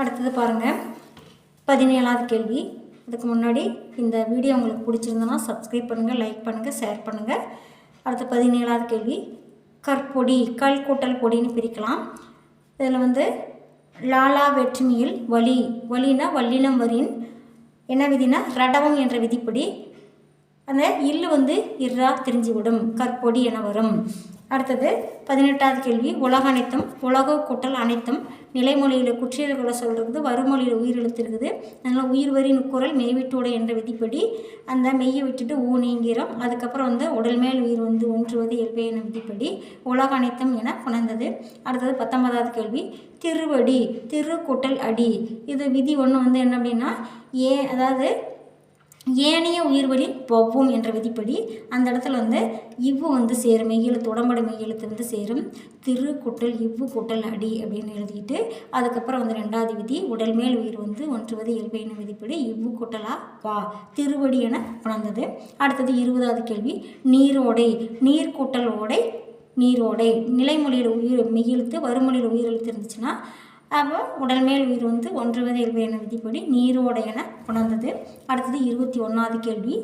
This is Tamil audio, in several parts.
அடுத்தது பாருங்கள் பதினேழாவது கேள்வி. இதுக்கு முன்னாடி இந்த வீடியோ உங்களுக்கு பிடிச்சிருந்தனா சப்ஸ்கிரைப் பண்ணுங்கள் லைக் பண்ணுங்கள் ஷேர் பண்ணுங்கள் அடுத்து பதினேழாவது கேள்வி. கற்பொடி கல் கூட்டல் பொடின்னு பிரிக்கலாம். இதில் வந்து லாலா வெற்றினியில் வலி வலினா வல்லினம் வரின் என்ன விதினா ரடவம் என்ற விதிப்படி அந்த இல்லு வந்து இர்ரா தெரிஞ்சுவிடும் கற்பொடி என வரும். அடுத்தது பதினெட்டாவது கேள்வி உலக அனைத்தும் உலக கூட்டல் அனைத்தும் நிலைமொழியில் குற்றியல்களை சொல்கிறது வறுமொழியில் உயிர் எழுத்து இருக்குது அதனால் உயிர் வரி நுக்குரல் மெய்விட்டோட என்ற விதிப்படி அந்த மெய்யை விட்டுட்டு ஊ நீங்கிறோம். அதுக்கப்புறம் வந்து உடல் மேல் உயிர் வந்து ஒன்றுவது இயல்பே என விதிப்படி உலக அனைத்தும் என புணர்ந்தது. அடுத்தது பத்தொன்பதாவது கேள்வி திருவடி திரு கூட்டல் அடி. இது விதி ஒன்று வந்து என்ன அப்படின்னா ஏ அதாவது ஏனைய உயிர்வழி பவ்வும் என்ற விதிப்படி அந்த இடத்துல வந்து இவ்வு வந்து சேரும். மெய்யெழுத்து உடம்பட மெய்யெழுத்து வந்து சேரும். திரு குட்டல் இவ்வு குட்டல் அடி அப்படின்னு எழுதிட்டு அதுக்கப்புறம் வந்து ரெண்டாவது விதி உடல் மேல் உயிர் வந்து ஒன்றுவது இயல்பு விதிப்படி இவ்வு குட்டலா வா திருவடி என புணர்ந்தது அடுத்தது இருபதாவது கேள்வி நீரோடை நீர் ஓடை நீரோடை நிலைமொழியில் உயிர் மெய்யெழுத்து வறுமொழியில் உயிரெழுத்து இருந்துச்சுன்னா அப்போ உடல் மேல் உயிர் வந்து ஒன்றுவது இயல்பு என விதிப்படி நீரோடை என உணர்ந்தது. அடுத்தது இருபத்தி ஒன்றாவது கேள்வி.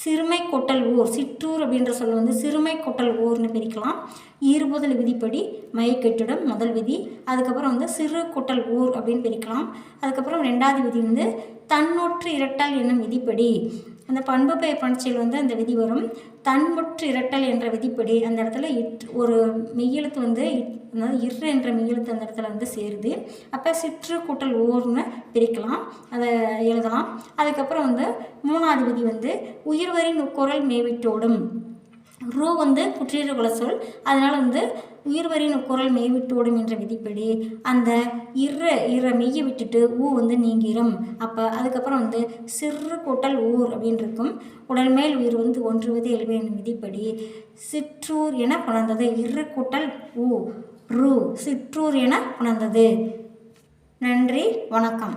சிறுமை கொட்டல் ஊர் சிற்றூர் அப்படின்ற சொல் வந்து சிறுமை கொட்டல் ஊர்னு பிரிக்கலாம். ஈறுபுதல் விதிப்படி மையக்கெட்டிடம் முதல் விதி. அதுக்கப்புறம் வந்து சிறு கொட்டல் ஊர் அப்படின்னு பிரிக்கலாம். அதுக்கப்புறம் ரெண்டாவது விதி வந்து தன்னொற்று இரட்டல் என்னும் விதிப்படி. அந்த பண்பு பெயர் பணிச்சல் வந்து அந்த விதி வரும். தன்முற்று இரட்டல் என்ற விதிப்படி அந்த இடத்துல இட் ஒரு மெய்யெழுத்து வந்து அதாவது இரு என்ற மெய்யெழுத்து அந்த இடத்துல வந்து சேருது. அப்போ சிற்று கூட்டல் ஓர்னு பிரிக்கலாம். அதை எழுதலாம். அதுக்கப்புறம் வந்து மூணாவது விதி வந்து உயிர்வரின் குரல் மேவிட்டோடும். ரூ வந்து குற்றீர சொல் அதனால் வந்து உயிர்வரின் குரல் மெய் மெய்விட்டோடும் என்ற விதிப்படி அந்த இற இற மெய்யை விட்டுட்டு ஊ வந்து நீங்கிரும். அப்போ அதுக்கப்புறம் வந்து சிறு கூட்டல் ஊர் அப்படின்னு இருக்கும் உடல் மேல் உயிர் வந்து ஒன்றுவது எழுவு என்ற விதிப்படி சிற்றூர் என புணர்ந்தது. இரு கூட்டல் ஊ ரூ சிற்றூர் என உணர்ந்தது நன்றி வணக்கம்.